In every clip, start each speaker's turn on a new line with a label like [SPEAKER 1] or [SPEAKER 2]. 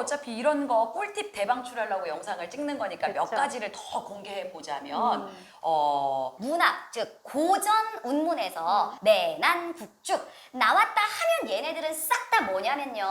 [SPEAKER 1] 어차피 이런 거 꿀팁 대방출하려고 영상을 찍는 거니까 몇
[SPEAKER 2] 그쵸.
[SPEAKER 1] 가지를 더 공개해 보자면
[SPEAKER 2] 음.
[SPEAKER 1] 어
[SPEAKER 3] 문학, 즉 고전 운문에서 내난 북죽 나왔다 하면 얘네들은 싹 다 뭐냐면요.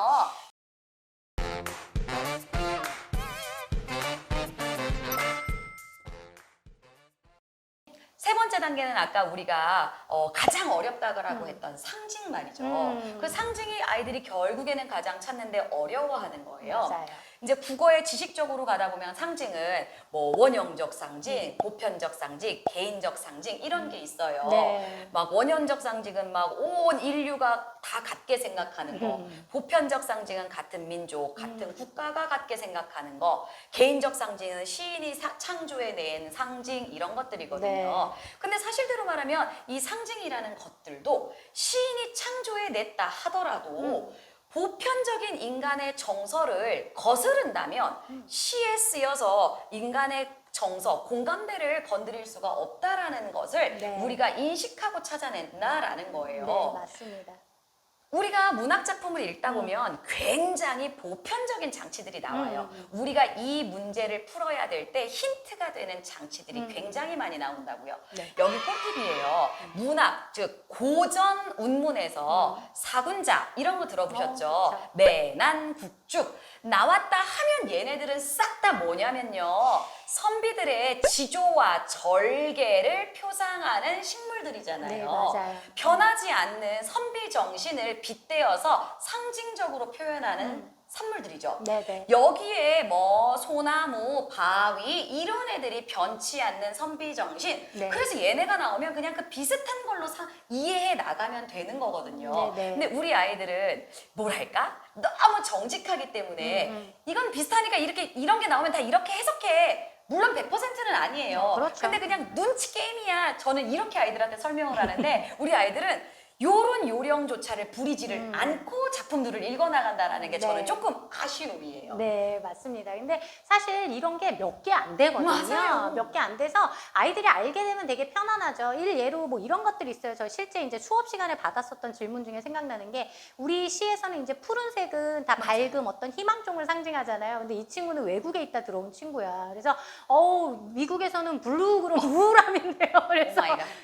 [SPEAKER 1] 세 번째 단계는 아까 우리가 어, 가장 어렵다고
[SPEAKER 2] 음.
[SPEAKER 1] 했던 상징 말이죠.
[SPEAKER 2] 음.
[SPEAKER 1] 그 상징이 아이들이 결국에는 가장 찾는데 어려워하는 거예요.
[SPEAKER 2] 맞아요.
[SPEAKER 1] 이제 국어의 지식적으로 가다 보면 상징은 뭐 원형적 상징, 보편적 상징, 개인적 상징 이런 게 있어요.
[SPEAKER 2] 네.
[SPEAKER 1] 막 원형적 상징은 막 온 인류가 다 같게 생각하는 거,
[SPEAKER 2] 음.
[SPEAKER 1] 보편적 상징은 같은 민족, 같은 국가가 같게 생각하는 거, 개인적 상징은 시인이 사- 창조해낸 상징 이런 것들이거든요.
[SPEAKER 2] 네.
[SPEAKER 1] 근데 사실대로 말하면 이 상징이라는 것들도 시인이 창조해냈다 하더라도
[SPEAKER 2] 음.
[SPEAKER 1] 보편적인 인간의 정서를 거스른다면
[SPEAKER 2] 음.
[SPEAKER 1] 시에 쓰여서 인간의 정서, 공감대를 건드릴 수가 없다라는 것을
[SPEAKER 2] 네.
[SPEAKER 1] 우리가 인식하고 찾아낸다라는 거예요.
[SPEAKER 2] 네, 맞습니다.
[SPEAKER 1] 우리가 문학 작품을 읽다 보면 굉장히 보편적인 장치들이 나와요.
[SPEAKER 2] 음.
[SPEAKER 1] 우리가 이 문제를 풀어야 될 때 힌트가 되는 장치들이
[SPEAKER 2] 음.
[SPEAKER 1] 굉장히 많이 나온다고요.
[SPEAKER 2] 네.
[SPEAKER 1] 여기 꿀팁이에요. 문학, 즉 고전 운문에서 사군자 이런 거 들어보셨죠?
[SPEAKER 2] 음. 어.
[SPEAKER 1] 매난 국죽 나왔다 하면 얘네들은 싹 다 뭐냐면요. 선비들의 지조와 절개를 표상하는 식물들이잖아요.
[SPEAKER 2] 네, 맞아요.
[SPEAKER 1] 변하지 않는 선비 정신을 빗대어서 상징적으로 표현하는
[SPEAKER 2] 음.
[SPEAKER 1] 산물들이죠.
[SPEAKER 2] 네, 네.
[SPEAKER 1] 여기에 뭐 소나무, 바위 이런 애들이 변치 않는 선비 정신.
[SPEAKER 2] 네.
[SPEAKER 1] 그래서 얘네가 나오면 그냥 그 비슷한 걸로 사- 이해해 나가면 되는 거거든요.
[SPEAKER 2] 네, 네.
[SPEAKER 1] 근데 우리 아이들은 뭐랄까 너무 정직하기 때문에
[SPEAKER 2] 음, 음.
[SPEAKER 1] 이건 비슷하니까 이렇게 이런 게 나오면 다 이렇게 해석해. 물론 100%는 아니에요.
[SPEAKER 2] 어, 그렇죠.
[SPEAKER 1] 근데 그냥 눈치 게임이야. 저는 이렇게 아이들한테 설명을 하는데 우리 아이들은 요런 요령조차를 부리지를
[SPEAKER 2] 음.
[SPEAKER 1] 않고 작품들을 읽어나간다라는 게 저는
[SPEAKER 2] 네.
[SPEAKER 1] 조금 아쉬움이에요.
[SPEAKER 2] 네, 맞습니다. 근데 사실 이런 게 몇 개 안 되거든요.
[SPEAKER 1] 맞아요.
[SPEAKER 2] 몇 개 안 돼서 아이들이 알게 되면 되게 편안하죠. 일 예로 뭐 이런 것들이 있어요. 저 실제 이제 수업 시간에 받았었던 질문 중에 생각나는 게 우리 시에서는 이제 푸른색은 다 밝음 어떤 희망종을 상징하잖아요. 근데 이 친구는 외국에 있다 들어온 친구야. 그래서 어우, 미국에서는 블루 그럼 우울함인데요. 그래서.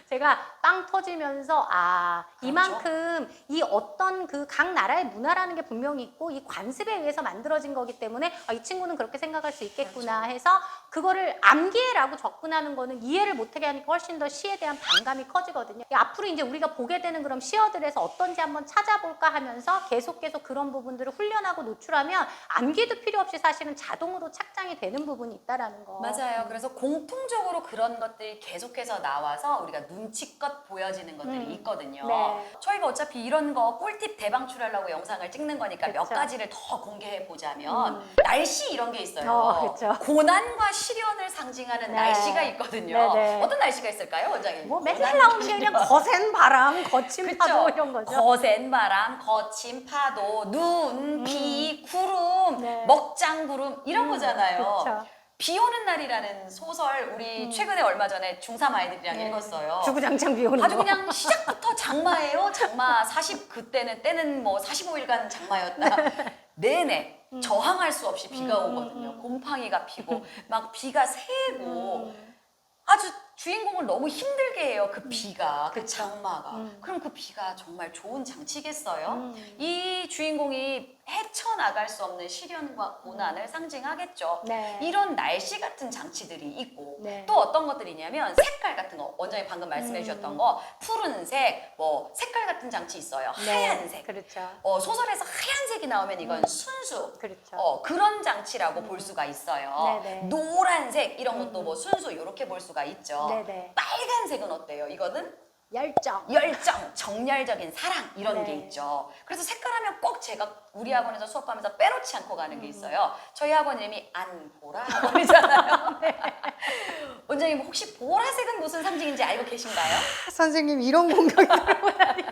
[SPEAKER 2] 제가 빵 터지면서 아. 이만큼 이 어떤 그 각 나라의 문화라는 게 분명히 있고 이 관습에 의해서 만들어진 거기 때문에 아, 이 친구는 그렇게 생각할 수 있겠구나
[SPEAKER 1] 그렇죠.
[SPEAKER 2] 해서 그거를 암기해라고 접근하는 거는 이해를 못하게 하니까 훨씬 더 시에 대한 반감이 커지거든요. 앞으로 이제 우리가 보게 되는 그런 시어들에서 어떤지 한번 찾아볼까 하면서 계속 계속 그런 부분들을 훈련하고 노출하면 암기도 필요 없이 사실은 자동으로 착장이 되는 부분이 있다라는 거.
[SPEAKER 1] 맞아요. 그래서 공통적으로 그런 것들이 계속해서 나와서 우리가 눈치껏 보여지는 것들이
[SPEAKER 2] 음.
[SPEAKER 1] 있거든요.
[SPEAKER 2] 네.
[SPEAKER 1] 저희가 어차피 이런 거 꿀팁 대방출하려고 영상을 찍는 거니까 몇
[SPEAKER 2] 그쵸.
[SPEAKER 1] 가지를 더 공개해 보자면
[SPEAKER 2] 음.
[SPEAKER 1] 날씨 이런 게 있어요.
[SPEAKER 2] 어, 그쵸.
[SPEAKER 1] 고난과 시련을 상징하는
[SPEAKER 2] 네.
[SPEAKER 1] 날씨가 있거든요.
[SPEAKER 2] 네, 네.
[SPEAKER 1] 어떤 날씨가 있을까요, 원장님?
[SPEAKER 2] 뭐 맨날 나오는 게 그냥 거센 바람, 거친
[SPEAKER 1] 그쵸?
[SPEAKER 2] 파도 이런 거죠.
[SPEAKER 1] 거센 바람, 거친 파도, 눈, 비, 구름,
[SPEAKER 2] 음. 네.
[SPEAKER 1] 먹장 구름 이런
[SPEAKER 2] 음,
[SPEAKER 1] 거잖아요.
[SPEAKER 2] 그쵸.
[SPEAKER 1] 비 오는 날이라는 소설 우리 최근에 얼마 전에 중3 아이들이랑
[SPEAKER 2] 음. 네.
[SPEAKER 1] 읽었어요.
[SPEAKER 2] 주구장창 비 오는
[SPEAKER 1] 아주
[SPEAKER 2] 거.
[SPEAKER 1] 그냥 시작부터 장마예요. 장마 40 그때는 때는 뭐 45일간 장마였다. 내내 저항할 수 없이 비가
[SPEAKER 2] 음, 음,
[SPEAKER 1] 오거든요.
[SPEAKER 2] 음.
[SPEAKER 1] 곰팡이가 피고 막 비가 새고
[SPEAKER 2] 음.
[SPEAKER 1] 아주 주인공을 너무 힘들게 해요. 그 비가, 그. 장마가.
[SPEAKER 2] 음.
[SPEAKER 1] 그럼 그 비가 정말 좋은 장치겠어요?
[SPEAKER 2] 음.
[SPEAKER 1] 이 주인공이 헤쳐나갈 수 없는 시련과 고난을 상징하겠죠.
[SPEAKER 2] 네.
[SPEAKER 1] 이런 날씨 같은 장치들이 있고
[SPEAKER 2] 네.
[SPEAKER 1] 또 어떤 것들이냐면 색깔 같은 거 원장님 방금 말씀해
[SPEAKER 2] 음.
[SPEAKER 1] 주셨던 거 푸른색 뭐 색깔 같은 장치 있어요
[SPEAKER 2] 네.
[SPEAKER 1] 하얀색
[SPEAKER 2] 그렇죠.
[SPEAKER 1] 어, 소설에서 하얀색이 나오면 이건
[SPEAKER 2] 음.
[SPEAKER 1] 순수
[SPEAKER 2] 그렇죠.
[SPEAKER 1] 어, 그런 장치라고 볼 수가 있어요
[SPEAKER 2] 네네.
[SPEAKER 1] 노란색 이런 것도
[SPEAKER 2] 음.
[SPEAKER 1] 뭐 순수 이렇게 볼 수가 있죠
[SPEAKER 2] 네네.
[SPEAKER 1] 빨간색은 어때요 이거는
[SPEAKER 2] 열정.
[SPEAKER 1] 열정, 정열적인 사랑 이런
[SPEAKER 2] 네.
[SPEAKER 1] 게 있죠. 그래서 색깔하면 꼭 제가 우리 학원에서 수업하면서 빼놓지 않고 가는
[SPEAKER 2] 음.
[SPEAKER 1] 게 있어요. 저희 학원 이름이 안보라 학원이잖아요. 네. 원장님 혹시 보라색은 무슨 상징인지 알고 계신가요?
[SPEAKER 2] 선생님 이런 공격이 들어오다니.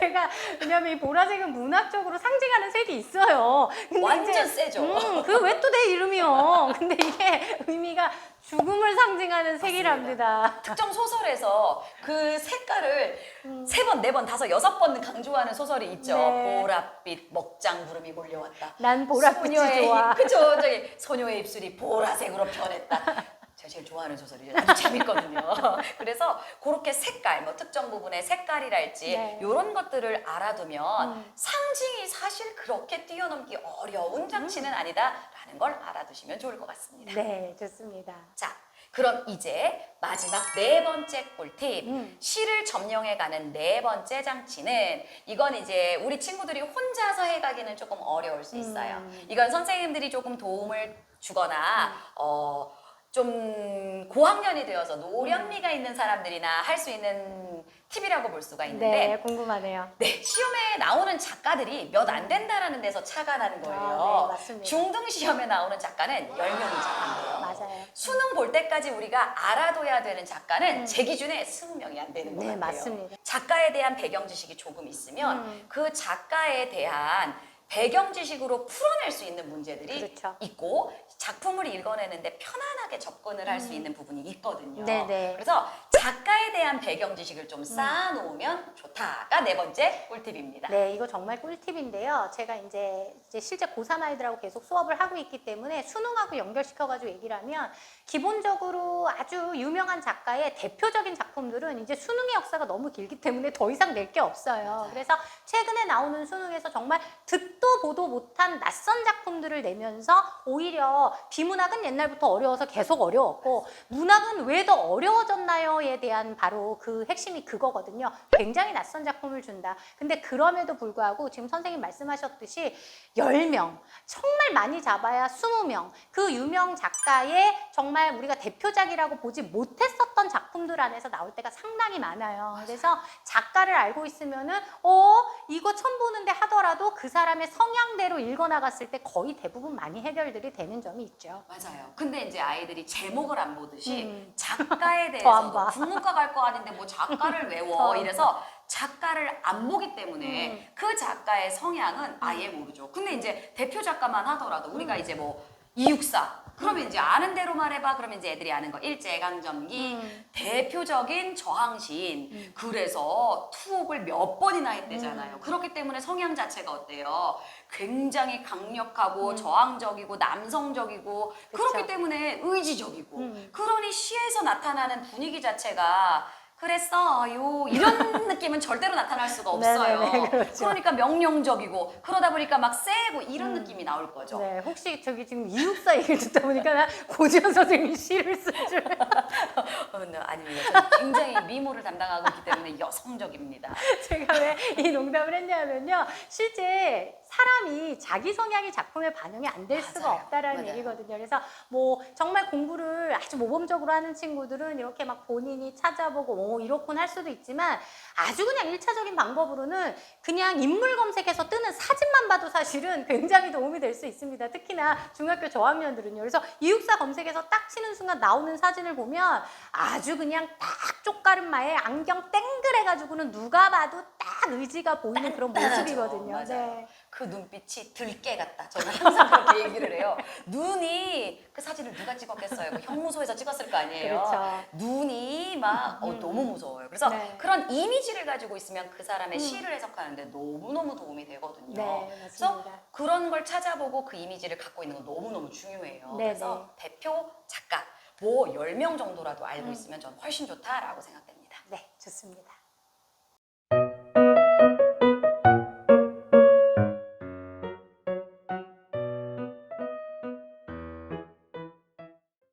[SPEAKER 2] 제가 왜냐면 이 보라색은 문학적으로 상징하는 색이 있어요. 근데
[SPEAKER 1] 완전
[SPEAKER 2] 이제,
[SPEAKER 1] 세죠.
[SPEAKER 2] 음, 그왜 또 내 이름이요? 근데 이게 의미가 죽음을 상징하는 색이랍니다.
[SPEAKER 1] 특정 소설에서 그 색깔을
[SPEAKER 2] 음.
[SPEAKER 1] 세 번, 네 번, 다섯, 여섯 번 강조하는 소설이 있죠.
[SPEAKER 2] 네.
[SPEAKER 1] 보랏빛 먹장 구름이 몰려왔다.
[SPEAKER 2] 난 보랏빛이
[SPEAKER 1] 소녀의
[SPEAKER 2] 좋아.
[SPEAKER 1] 그죠 저기 소녀의 입술이 보라색으로 변했다. 제일 좋아하는 소설이죠. 아주 재밌거든요. 그래서 그렇게 색깔, 뭐 특정 부분의 색깔이랄지
[SPEAKER 2] 네.
[SPEAKER 1] 이런 것들을 알아두면
[SPEAKER 2] 음.
[SPEAKER 1] 상징이 사실 그렇게 뛰어넘기 어려운 장치는 아니다라는 걸 알아두시면 좋을 것 같습니다.
[SPEAKER 2] 네, 좋습니다.
[SPEAKER 1] 자, 그럼 이제 마지막 네 번째 꿀팁.
[SPEAKER 2] 음.
[SPEAKER 1] 시를 점령해가는 네 번째 장치는 이건 이제 우리 친구들이 혼자서 해가기는 조금 어려울 수 있어요.
[SPEAKER 2] 음.
[SPEAKER 1] 이건 선생님들이 조금 도움을 주거나 어. 좀 고학년이 되어서 노련미가 있는 사람들이나 할 수 있는 팁이라고 볼 수가 있는데
[SPEAKER 2] 네, 궁금하네요.
[SPEAKER 1] 네, 시험에 나오는 작가들이 몇 안 된다라는 데서 차가 나는 거예요.
[SPEAKER 2] 아, 네, 맞습니다.
[SPEAKER 1] 중등 시험에 나오는 작가는 10명이잖아요.
[SPEAKER 2] 맞아요.
[SPEAKER 1] 수능 볼 때까지 우리가 알아둬야 되는 작가는 제 기준에 20명이 안 되는 것
[SPEAKER 2] 음. 네,
[SPEAKER 1] 같아요.
[SPEAKER 2] 맞습니다.
[SPEAKER 1] 작가에 대한 배경 지식이 조금 있으면
[SPEAKER 2] 음.
[SPEAKER 1] 그 작가에 대한 배경 지식으로 풀어낼 수 있는 문제들이
[SPEAKER 2] 그렇죠.
[SPEAKER 1] 있고 작품을 읽어내는데 편안하게 접근을 할 수 있는 부분이 있거든요.
[SPEAKER 2] 음. 네네. 음.
[SPEAKER 1] 그래서 작가에 대한 배경 지식을 좀 쌓아놓으면 좋다가 네 번째 꿀팁입니다.
[SPEAKER 2] 네, 이거 정말 꿀팁인데요. 제가 이제, 이제 실제 고3 아이들하고 계속 수업을 하고 있기 때문에 수능하고 연결시켜가지고 얘기를 하면 기본적으로 아주 유명한 작가의 대표적인 작품들은 이제 수능의 역사가 너무 길기 때문에 더 이상 낼 게 없어요. 그래서 최근에 나오는 수능에서 정말 듣도 보도 못한 낯선 작품들을 내면서 오히려 비문학은 옛날부터 어려워서 계속 어려웠고 문학은 왜 더 어려워졌나요 에 대한 바로 그 핵심이 그거거든요. 굉장히 낯선 작품을 준다. 근데 그럼에도 불구하고 지금 선생님 말씀하셨듯이 10명, 정말 많이 잡아야 20명, 그 유명 작가의 정말 우리가 대표작이라고 보지 못했었던 작품들 안에서 나올 때가 상당히 많아요. 그래서 작가를 알고 있으면은 어, 이거 처음 보는데 하더라도 그 사람의 성향대로 읽어 나갔을 때 거의 대부분 많이 해결들이 되는 점이 있죠.
[SPEAKER 1] 맞아요. 근데 이제 아이들이 제목을 안 보듯이
[SPEAKER 2] 음.
[SPEAKER 1] 작가에 대해서
[SPEAKER 2] 봐.
[SPEAKER 1] 국문과 갈 거 아닌데 뭐 작가를 외워 이래서 작가를 안 보기 때문에
[SPEAKER 2] 음.
[SPEAKER 1] 그 작가의 성향은 아예 모르죠. 근데 이제 대표 작가만 하더라도 우리가 이제 뭐 이육사 그러면 이제 아는 대로 말해봐 그러면 이제 애들이 아는 거 일제강점기
[SPEAKER 2] 음.
[SPEAKER 1] 대표적인 저항시인 그래서 투옥을 몇 번이나 했대잖아요.
[SPEAKER 2] 음.
[SPEAKER 1] 그렇기 때문에 성향 자체가 어때요? 굉장히 강력하고
[SPEAKER 2] 음.
[SPEAKER 1] 저항적이고 남성적이고 그렇기. 때문에 의지적이고
[SPEAKER 2] 음.
[SPEAKER 1] 그러니 시에서 나타나는 분위기 자체가 그랬어요 이런 느낌은 절대로 나타날 수가 없어요.
[SPEAKER 2] 네네네, 그렇죠.
[SPEAKER 1] 러니까 명령적이고 그러다 보니까 막 세고 이런
[SPEAKER 2] 음.
[SPEAKER 1] 느낌이 나올 거죠.
[SPEAKER 2] 네, 혹시 저기 지금 이육사 얘기를 듣다 보니까 나 고지현 선생님이 시를 쓸 줄.
[SPEAKER 1] 어, 네, 아닙니다. 저는 굉장히 미모를 담당하고 있기 때문에 여성적입니다.
[SPEAKER 2] 제가 왜 이 농담을 했냐면요. 실제 사람이 자기 성향이 작품에 반영이 안 될 수가
[SPEAKER 1] 맞아요.
[SPEAKER 2] 없다라는
[SPEAKER 1] 맞아요.
[SPEAKER 2] 얘기거든요. 그래서 뭐 정말 공부를 아주 모범적으로 하는 친구들은 이렇게 막 본인이 찾아보고 오, 이렇군 할 수도 있지만 아주 그냥 일차적인 방법으로는 그냥 인물 검색해서 뜨는 사진만 봐도 사실은 굉장히 도움이 될 수 있습니다. 특히나 중학교 저학년들은요. 그래서 이육사 검색해서 딱 치는 순간 나오는 사진을 보면 아주 그냥 딱 쪽가름마에 안경 땡글해가지고는 누가 봐도 딱 의지가 보이는 그런
[SPEAKER 1] 단단하죠.
[SPEAKER 2] 모습이거든요.
[SPEAKER 1] 맞아요.
[SPEAKER 2] 네.
[SPEAKER 1] 그 눈빛이 들깨 같다. 저는 항상 그렇게 얘기를 해요. 눈이 그 사진을 누가 찍었겠어요? 그 형무소에서 찍었을 거 아니에요.
[SPEAKER 2] 그렇죠.
[SPEAKER 1] 어,
[SPEAKER 2] 음.
[SPEAKER 1] 너무 무서워요. 그래서
[SPEAKER 2] 네.
[SPEAKER 1] 그런 이미지를 가지고 있으면 그 사람의
[SPEAKER 2] 음.
[SPEAKER 1] 시를 해석하는데 너무너무 도움이 되거든요.
[SPEAKER 2] 네,
[SPEAKER 1] 그래서
[SPEAKER 2] 맞습니다.
[SPEAKER 1] 그런 걸 찾아보고 그 이미지를 갖고 있는 건 너무너무 중요해요.
[SPEAKER 2] 네,
[SPEAKER 1] 그래서 대표 작가 뭐 10명 정도라도 알고
[SPEAKER 2] 음.
[SPEAKER 1] 있으면 저는 훨씬 좋다라고 생각됩니다.
[SPEAKER 2] 네, 좋습니다.